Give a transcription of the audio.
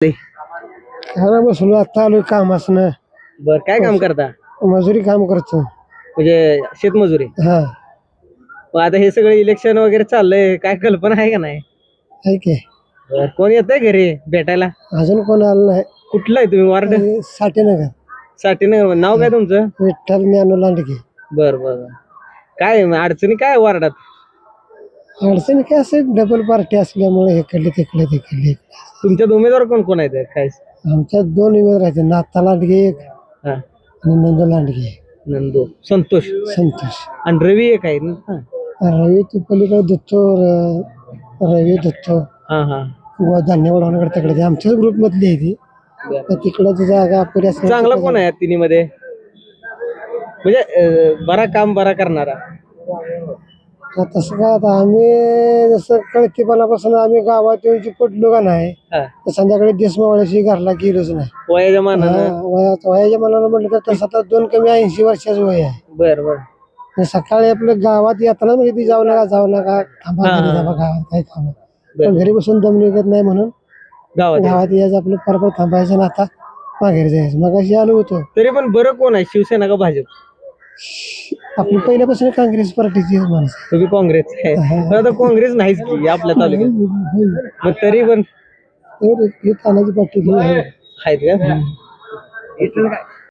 काय बसलो आता आलोय कामासनं. बर काय काम करता? मजुरी काम करतो. म्हणजे शेतमजुरी? हा. मग आता हे सगळं इलेक्शन वगैरे चाललंय काय कल्पना आहे का नाही? आहे की. बर कोण येतंय घरी भेटायला? अजून कोण आलं नाही. कुठलं आहे तुम्ही वार्ड? साठेनगर. साठीनगर नाव काय तुमचं? विठ्ठल ज्ञानू लांडगे. बर बर बर. काय अडचणी काय आहे वार्डात? अडचणी काय असं डबल पार्टी असल्यामुळे इकडले तिकडे तिकडले तुमच्यात उमेदवार कोण कोण आहेत? काय? आमच्यात दोन उमेदवार आहेत. नाथा लांडगे एक हा. आणि नंद लांडगे एक. नंदू. संतोष. संतोष. आणि रवी एक आहे ना? हा. रवी तू पलीकडे दत्तो र- रवी दत्तो हा हा. धान्य वडवण्याकडे तिकडे ते आमच्याच ग्रुप मधली आहे ती. बर. तर तिकडं जागा अपुरी असल्या चांगला कोण आहे तिन्ही मध्ये म्हणजे अं, बरा काम बरा करणारा. तसं काय आता आम्ही जसं कळतीपणापासून आम्ही गावात येऊन जी पडलो का नाही हा. तर संध्याकाळी देशमावळ्याशी घरला गेलोच नाही. वयाच्या मानानं? हा, वयात वयाच्या मनानं म्हटलं तर तसं आता दोन कमी ऐंशी वर्षाचं वय आहे. बर बर. आणि सकाळी आपलं गावात येताना म्हणजे ती जाऊ नका जाऊ नका थांबा हा, घरी गावात काही थांबा. पण घरी बसून दम निघत नाही म्हणून गावात आहे. गावात यायचं आपलं परपर थांबायचं आणि आता माघारी जायचं. मग अशी आलो होतो. तरी पण बरं कोण आहे? शिवसेना का भाजप? आपली पहिल्यापासून काँग्रेस पार्टीची माणसं तुम्ही काँग्रेस आहे. पण आता काँग्रेस नाहीच की आपल्या तालुक्यात. मग तरी पण ही तानाजी पाटील ही आहे. आहेत का